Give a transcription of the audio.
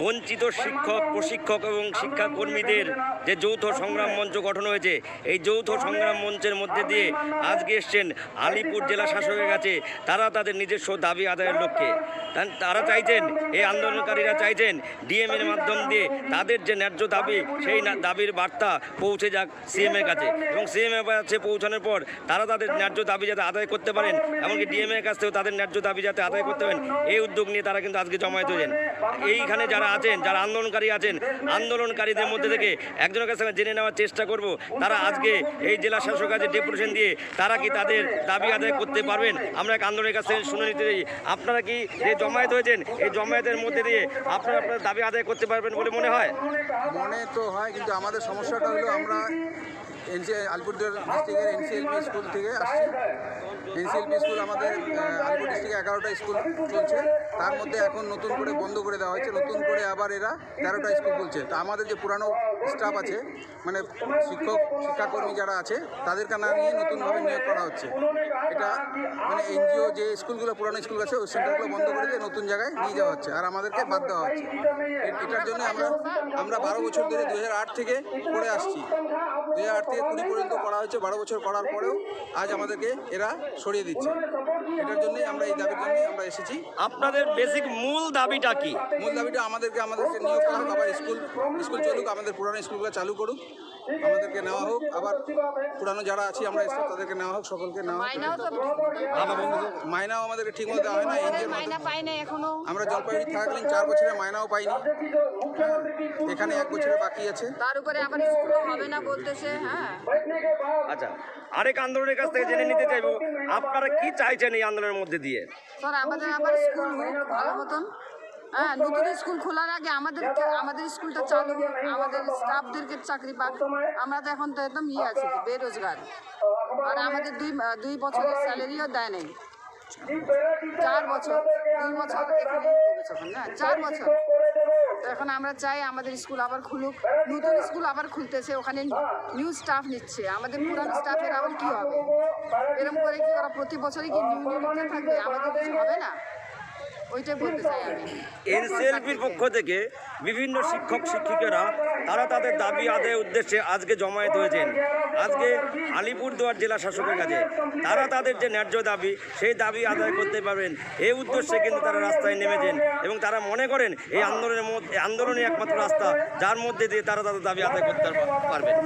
বঞ্চিত শিক্ষক, প্রশিক্ষক এবং শিক্ষাকর্মীদের যে যৌথ সংগ্রাম মঞ্চ গঠন হয়েছে, এই যৌথ সংগ্রাম মঞ্চের মধ্যে দিয়ে আজকে এসছেন আলিপুর জেলা শাসকের কাছে, তারা তাদের নিজস্ব দাবি আদায়ের লক্ষ্যে। তারা চাইছেন, এই আন্দোলনকারীরা চাইছেন ডিএম এর মাধ্যম দিয়ে তাদের যে ন্যায্য দাবি, সেই দাবির বার্তা পৌঁছে যাক সিএম এর কাছে। এবং সিএম এর কাছে পৌঁছানোর পর তারা তাদের ন্যায্য দাবি যাতে আদায় করতে পারেন, এমনকি ডিএম এর কাছ থেকেও তাদের ন্যায্য দাবি যাতে আদায় করতে পারেন, এই উদ্যোগ নিয়ে তারা কিন্তু আজকে জমায়েত হয়েছেন। এইখানে যারা আছেন, যারা আন্দোলনকারী আছেন, আন্দোলনকারীদের মধ্যে থেকে একজনের কাছে আমি জেনে নেওয়ার চেষ্টা করব। তারা আজকে এই জেলা শাসক কাছে ডেপুটেশন দিয়ে তারা কি তাদের দাবি আদায় করতে পারবেন? আমরা এক আন্দোলনের কাছে শুনে নিতে চাই। আপনারা কি যে জমায়েত হয়েছেন, এই জমায়েতের মধ্যে দিয়ে আপনারা আপনার দাবি আদায় করতে পারবেন বলে মনে হয়? মনে তো হয়, কিন্তু আমাদের সমস্যাটা হলো আমরা এনসি আলিপুরদুয়ার ডিস্ট্রিক্টের এনসিএলপি স্কুল থেকে আসছি। এনসিএলপি স্কুল আমাদের আলিপুর ডিস্ট্রিক্টে এগারোটা স্কুল চলছে। তার মধ্যে এখন নতুন করে বন্ধ করে দেওয়া হয়েছে। নতুন করে আবার এরা তেরোটা স্কুল খুলছে। তো আমাদের যে পুরানো স্টাফ আছে মানে শিক্ষক, শিক্ষাকর্মী যারা আছে, তাদেরকে না নিয়ে নতুনভাবে নিয়োগ করা হচ্ছে। এটা মানে এনজিও যে স্কুলগুলো, পুরানো স্কুল আছে, ওই সেন্টারগুলো বন্ধ করে দিয়ে নতুন জায়গায় নিয়ে যাওয়া হচ্ছে। আর আমাদেরকে বাদ দেওয়া হচ্ছে। এটার জন্য আমরা আমরা বারো বছর ধরে দু হাজার আট থেকে করে আসছি। দু হাজার আট থেকে কুড়ি পর্যন্ত করা হয়েছে বারো বছর করার পরেও আজ আমাদেরকে এরা সরিয়ে দিচ্ছে। এটার জন্যই আমরা এই দাবির জন্যই আমরা এসেছি। আপনাদের বেসিক মূল দাবিটা কি? মূল দাবিটা আমাদেরকে আমাদেরকে নিয়োগ করা হোক আবার স্কুল স্কুল চলুক আমাদের পুরানো স্কুলগুলো চালু করুক আমাদেরকে নেওয়া হোক আবার পুরানো যারা আছি আমরা স্টাফ তাদেরকে নেওয়া হোক সকলকে নেওয়া হোক। মাইনাও তো আমাদেরকে ঠিক মতো দেওয়া হয় না আমরা জলপাইগুড়ি থাকাকালীন চার বছরের মায়নাও পাইনি। এখানে এক বছরের বাকি আছে। তার উপরে আবার স্কুলও হবে না বলতেছে হ্যাঁ। আচ্ছা আরেক আন্দোলনের কাছ থেকে জেনে নিতে চাইব। আপনারা কি চাইছেন এই আন্দোলনের মধ্যে দিয়ে? স্যার আমাদের আবার স্কুল হোক ভালো মতন। হ্যাঁ নতুন স্কুল খোলার আগে আমাদের আমাদের স্কুলটা চালু আমাদের স্টাফদেরকে চাকরি পাক। আমরা তো এখন তো একদম ইয়ে আছি বেরোজগার। আর আমাদের দুই দুই বছরের স্যালারিও দেয় নেই। চার বছর দুই দুই বছর না চার বছর। এখন আমরা চাই আমাদের স্কুল আবার খুলুক। নতুন স্কুল আবার খুলতেছে, ওখানে নিউ স্টাফ নিচ্ছে। আমাদের পুরানো স্টাফের আবার কি হবে? এরকম করে কি ওরা প্রতি বছরই কি নিউ নিউ থাকবে? আমাদের কিছু হবে না? এনসিএলপির পক্ষ থেকে বিভিন্ন শিক্ষক, শিক্ষিকারা, তারা তাদের দাবি আদায়ের উদ্দেশ্যে আজকে জমায়েত হয়েছেন। আজকে আলিপুরদুয়ার জেলা শাসকের কাছে। তারা তাদের যে ন্যায্য দাবি, সেই দাবি আদায় করতে পারবেন। এই উদ্দেশ্যে কিন্তু তারা রাস্তায় নেমেছেন এবং তারা মনে করেন এই আন্দোলনের মধ্যে, আন্দোলনই একমাত্র রাস্তা, যার মধ্যে দিয়ে তারা তাদের দাবি আদায় করতে পারবেন।